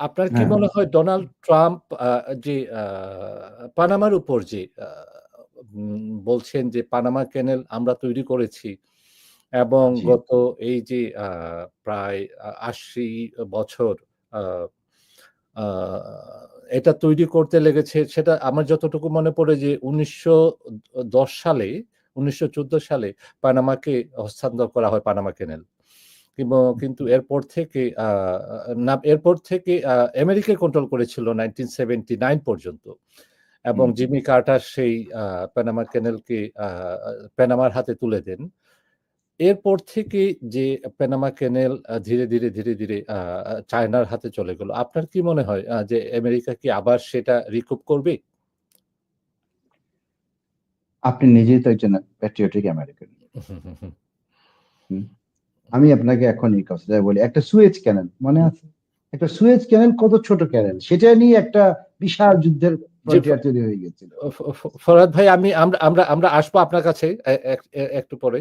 আপনার কি হ্যাঁ। মনে হয় ডোনাল্ড ট্রাম্প যে পানামার উপর যে বলছেন যে পানামা ক্যানেল আমরা তৈরি করেছি এবং গত এই যে প্রায় আশি বছর এটা তৈরি করতে লেগেছে সেটা আমার যতটুকু মনে পড়ে যে ১৯১০ সালে ১৯১৪ সালে পানামাকে হস্তান্তর করা হয় পানামা ক্যানেল। কিন্তু এরপর থেকে না এরপর থেকে আমেরিকা কন্ট্রোল করেছিল 1979 পর্যন্ত। এবং জিমি কার্টার সেই আ পানামা ক্যানেলকে আ পানামার হাতে তুলে দেন। এরপর থেকে যে পানামা ক্যানেল ধীরে, ধীরে, ধীরে, ধীরে চায়নার হাতে চলে গেল। আপনার কি মনে হয় যে আমেরিকা কি আবার সেটা রিকুপ করবে? আপনি নিজেই তো একজন প্যাট্রিয়টিক আমেরিকান। আমি আপনাকে এখন এই কথাটা বলি। একটা সুয়েজ ক্যানেল মনে আছে? একটা সুয়েজ ক্যানেল কত ছোট ক্যানেল। সেটা নিয়ে একটা বিশাল যুদ্ধের তৈরি হয়ে গিয়েছিল। ফ ফ ভাই আমি আমরা আমরা আমরা আসব আপনার কাছে একটু পরে।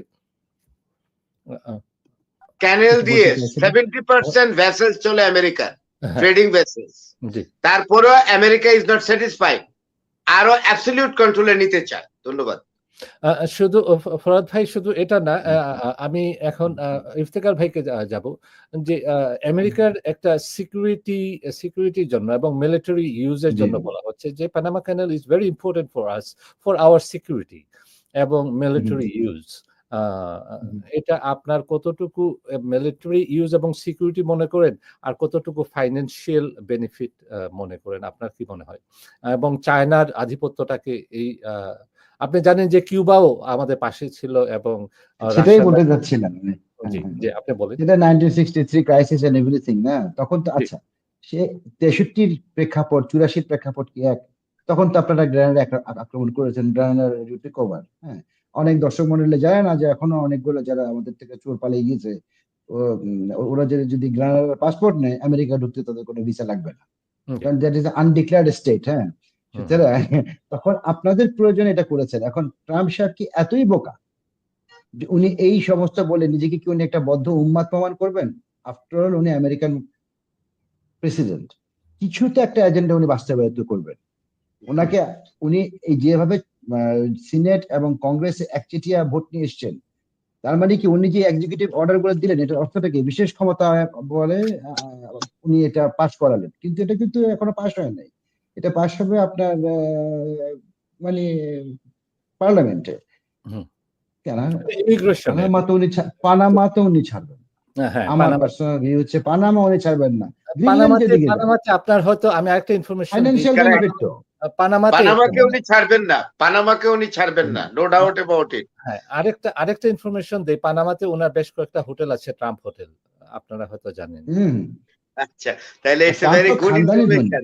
ক্যানেল দিয়ে বলতে চাইছিলেন? 70% চলে আমেরিকা। হ্যাঁ, ট্রেডিং ভেসেলস। জি। তারপরেও আমেরিকা ইস নট স্যাটিসফাইড। আরও অ্যাবসোলিউট কন্ট্রোলে নিতে চায়। ধন্যবাদ। শুধু ফ ফরহাদ ভাই শুধু এটা না আমি এখন আ ইফতেখার ভাইকে যাব। যে আমেরিকার একটা সিকিউরিটি সিকিউরিটির জন্য এবং মিলিটারি ইউজের জন্য বলা হচ্ছে যে Panama canal is very important for us for our security এবং মিলিটারি ইউজ। এটা আপনার কতটুকু মিলিটারি ইউজ এবং সিকিউরিটি মনে করেন? আর কতটুকু ফাইন্যান্সিয়াল বেনিফিট মনে করেন? আপনার কি মনে হয়? এবং চায়নার আধিপত্যটাকে এই আপনি জানেন যে কিউবাও আমাদের পাশে ছিল এবং সেটাই বলতে যাচ্ছিলাম জি, হ্যাঁ। আপনি বলেন। সেটা 1963 ক্রাইসিস এন্ড এভরিথিং না? তখন তো আচ্ছা সে 63 র প্রেক্ষাপট 84 র প্রেক্ষাপট কি এক? তখন তো আপনারা গ্রেনেড আক্রমণ করেছেন। গ্রেনেডার রিকভার, হ্যাঁ? অনেক দর্শক মন্ডলী জানে না যে এখনও অনেকগুলো যারা আমাদের থেকে চোর পালিয়ে গিয়েছে ওরা যদি যদি গ্রেনেডার পাসপোর্ট নেয় আমেরিকা ঢুকতে তাদের কোনো ভিসা লাগবে না। কারণ দ্যাট ইস আনডিক্লেয়ার্ড স্টেট, হ্যাঁ? সুতরাং তখন আপনাদের প্রয়োজনে এটা করেছেন। এখন ট্রাম্প সাহেব কি এতই বোকা? যে উনি এই সমস্ত বলে নিজেকে কি উনি একটা বদ্ধ উন্মাদ প্রমাণ করবেন? আফটার অল উনি আমেরিকান প্রেসিডেন্ট। কিছু তো একটা এজেন্ডা উনি বাস্তবায়িত করবেন। উনাকে উনি এই যেভাবে সিনেট এবং কংগ্রেসে একচেটিয়া ভোট নিয়ে এসছেন। তার মানে কি উনি যে এক্সিকিউটিভ অর্ডারগুলো দিলেন, এটার অর্থটা কি? বিশেষ ক্ষমতা বলে উনি এটা পাস করালেন। কিন্তু এটা কিন্তু এখনও পাস হয় নাই। এটা পাস হবে আপনার মানে পার্লামেন্টে। হুম। কেন? ইমিগ্রেশন এ। পানামা তো উনি ছা পানামা তো উনি ছাড়বেন। হ্যাঁ, হ্যাঁ, আমার পার্সোনাল ভিউ হচ্ছে পানামা উনি ছাড়বেন না। পানামাতে। পানামাতে আপনার হয়তো আমি আরেকটা ইনফরমেশন দিই। ফাইন্যান্সিয়াল বেনিফিট তো। পানামাতে পানামাকে উনি ছাড়বেন না। পানামাকে উনি ছাড়বেন না। No doubt about it. হ্যাঁ, আরেকটা আরেকটা ইনফরমেশন দেই। পানামাতে উনার বেশ কয়েকটা হোটেল আছে ট্রাম্প হোটেল। আপনারা হয়তো জানেন। হুম। আচ্ছা। তাহলে ইটস ভেরি গুড ইনফরমেশন।